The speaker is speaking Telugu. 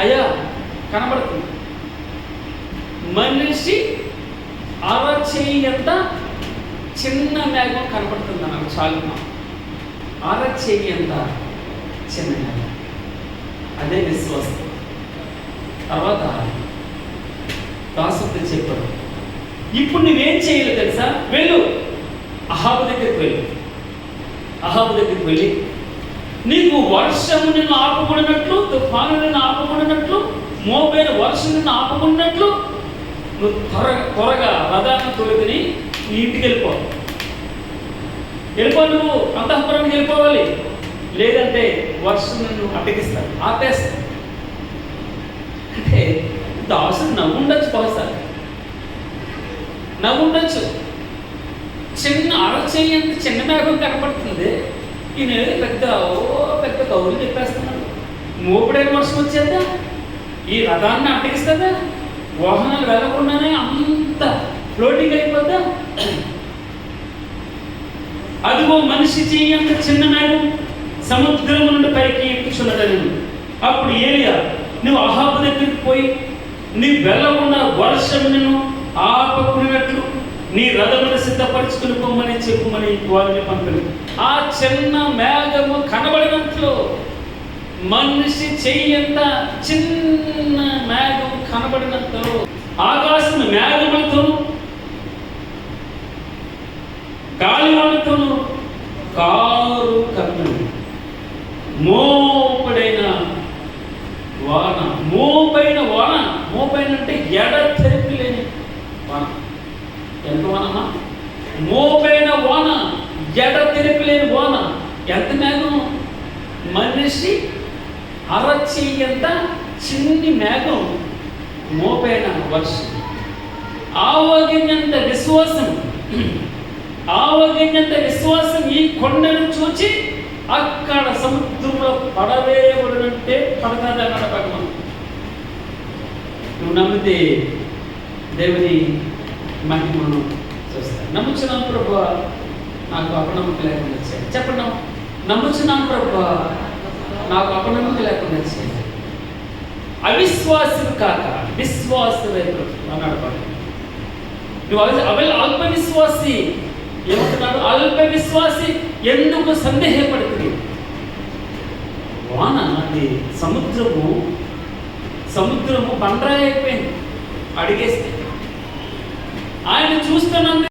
అయ్యా కనబడుతుంది. మనిషి అరచేయంత చిన్న మేఘం కనపడుతుంది నాకు చాలు అరచేయంత చిన్న మేఘం. అదే విశ్వాసం. తర్వాత దాసత్తి చెప్పాడు ఇప్పుడు నువ్వేం చేయాలి తెలుసా? వెళ్ళు. అహాబు దగ్గరికి వెళ్ళు. అహాబు దగ్గరికి వెళ్ళి నీకు వర్షము నిన్ను ఆపుకున్నట్లు తుఫాను నిన్ను ఆపుకున్నట్లు మోపైన వర్షం నిన్ను ఆపుకున్నట్లు నువ్వు త్వరగా త్వరగా రథాన్ని తొలగిని నీ ఇంటికి వెళ్ళిపో. వెళ్ళిపో నువ్వు అంతఃపురానికి వెళ్ళిపోవాలి. లేదంటే వర్షం నిన్ను అడ్డగిస్తాడు ఆపేస్తాడు. అంటే దాసుడు నవ్వుండొచ్చు బహుశా. నవ్వుండొచ్చు. చిన్న అరచేయంత చిన్న మేఘం కనపడుతుంది. ఈయన పెద్ద ఓ పెద్ద కౌలు చెప్పేస్తున్నాడు మోపుడైన వర్షం వచ్చేద్దా? ఈ రథాన్ని అడ్డగిస్తుందా వాహనాలు వెళ్ళకుండానే అంత ఫ్లోటింగ్ అయిపోద్దా? అదిగో మనిషి చెయ్యి అంత చిన్న మేఘం సముద్రం నుండి పైకి ఎక్కుచున్నదని. అప్పుడు ఏలియా నువ్వు అహాబు దగ్గరికి పోయి నీ వెళ్ళకుండా వర్షం నిన్ను ఆపకునేట్లు నీ రథమును సిద్ధపరచుకుని పొమ్మని చెప్పుమని వారిని పంపిణీ ఆ చిన్న మేఘము కనబడినట్లు మనిషి చెయ్యంత చిన్న మేఘం కనబడినంతలో ఆకాశం మేఘములతోను గాలివానతోను కారు కమ్మింది మోపడైన వాన మోపైన వాన మోపైన అంటే ఎడ ఎంత మోపైన వాన ఎడ తిరిపిలేని వాన. ఎంత మేఘం? మనిషి అరచేయంత చిన్ని మేఘం మోపైన వర్షం. ఆవగినంత విశ్వాసం. ఆవగినంత విశ్వాసం ఈ కొండను చూచి అక్కడ సముద్రంలో పడవేయబడినంటే పడతాది అక్కడ భగవాన్ నువ్వు నమ్మితే దేవుని మహిమను చూస్తాను నమ్ముచున్నాను ప్రభు. నాకు అపనమ్మకం లేకుండా వచ్చాయి చెప్పండి. నమ్ముచున్నాను ప్రభు. నాకు అపనమ్మకం లేకుండా వచ్చాయి అవిశ్వాసులు కాక విశ్వాసులే ప్రభు అన్నాడు నువ్వు అవి అల్ప విశ్వాసి ఏమంటున్నాడు? అల్ప విశ్వాసి ఎందుకు సందేహపడుతుంది? వాన అది సముద్రము. సముద్రము బండరాయి అయిపోయింది. అడిగేస్తే ఆయన చూస్తున్నందుకు